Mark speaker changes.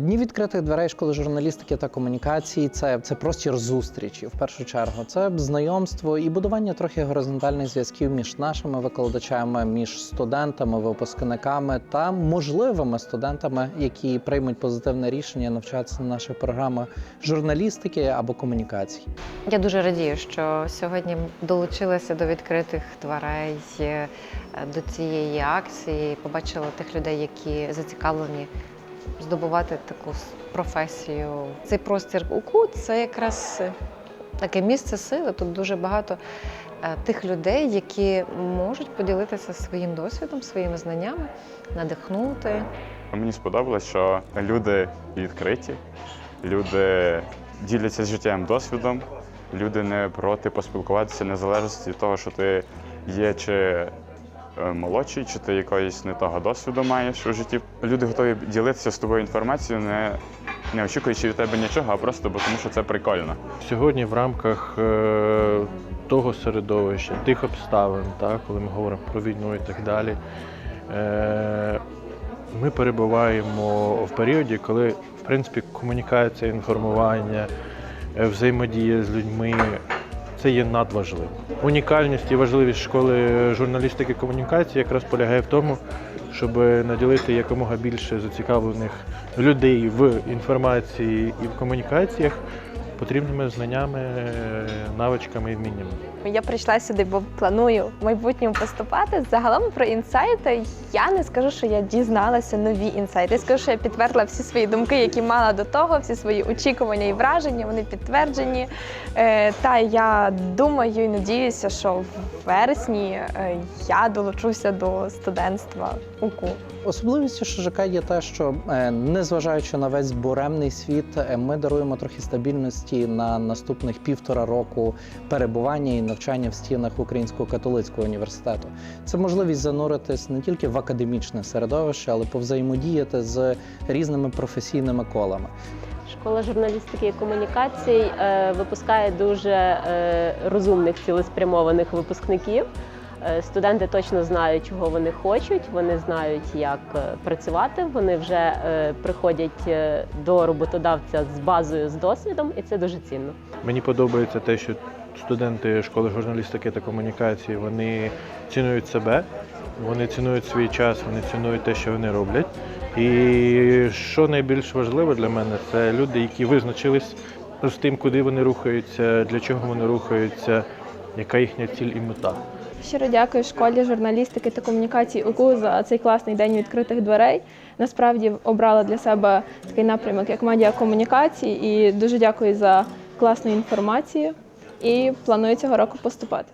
Speaker 1: Дні відкритих дверей школи журналістики та комунікації це, це простір зустрічі в першу чергу. Це знайомство і будування трохи горизонтальних зв'язків між нашими викладачами, між студентами, випускниками та можливими студентами, які приймуть позитивне рішення навчатися на наших програмах журналістики або комунікацій.
Speaker 2: Я дуже радію, що сьогодні долучилася до відкритих дверей е, до цієї акції. Побачила тих людей, які зацікавлені здобувати таку професію. Цей простір УКУ це якраз е, таке місце сили. Тут дуже багато е, тих людей, які можуть поділитися своїм досвідом, своїми знаннями, надихнути.
Speaker 3: Мені сподобалось, що люди відкриті, люди діляться з життєвим досвідом, люди не проти поспілкуватися незалежно від того, що ти є чи молодший, чи ти якоїсь не того досвіду маєш у житті. Люди готові ділитися з тобою інформацією, не, не очікуючи від тебе нічого, а просто бо тому, що це прикольно.
Speaker 4: Сьогодні в рамках е, того середовища, тих обставин, так, коли ми говоримо про війну і так далі, е, ми перебуваємо в періоді, коли в принципі комунікація, інформування, е, взаємодія з людьми це є надважливо. Унікальність і важливість школи журналістики і комунікації якраз полягає в тому, щоб наділити якомога більше зацікавлених людей в інформації і в комунікаціях потрібними знаннями, навичками і вміннями.
Speaker 5: Я прийшла сюди, бо планую в майбутньому поступати. Загалом про інсайти я не скажу, що я дізналася нові інсайти. Я скажу, що я підтвердила всі свої думки, які мала до того, всі свої очікування і враження. Вони підтверджені. Е, Та я думаю і надіюся, що в вересні е, я долучуся до студентства УКУ.
Speaker 1: Особливістю ШЖК є те, що е, незважаючи на весь буремний світ, ми даруємо трохи стабільності на наступних півтора року перебування і навчання в стінах Українського католицького університету. Це можливість зануритись не тільки в академічне середовище, але повзаємодіяти з різними професійними колами.
Speaker 6: Школа журналістики і комунікацій е, випускає дуже е, розумних, цілеспрямованих випускників. Е, Студенти точно знають, чого вони хочуть, вони знають, як е, працювати. Вони вже е, приходять до роботодавця з базою, з досвідом, і це дуже цінно.
Speaker 4: Мені подобається те, що студенти школи журналістики та комунікації вони цінують себе, вони цінують свій час, вони цінують те, що вони роблять. І що найбільш важливо для мене, це люди, які визначились з тим, куди вони рухаються, для чого вони рухаються, яка їхня ціль і мета.
Speaker 5: Щиро дякую школі журналістики та комунікації УКУ за цей класний день відкритих дверей. Насправді обрала для себе такий напрямок, як медіакомунікації, і дуже дякую за класну інформацію. І планую цього року поступати.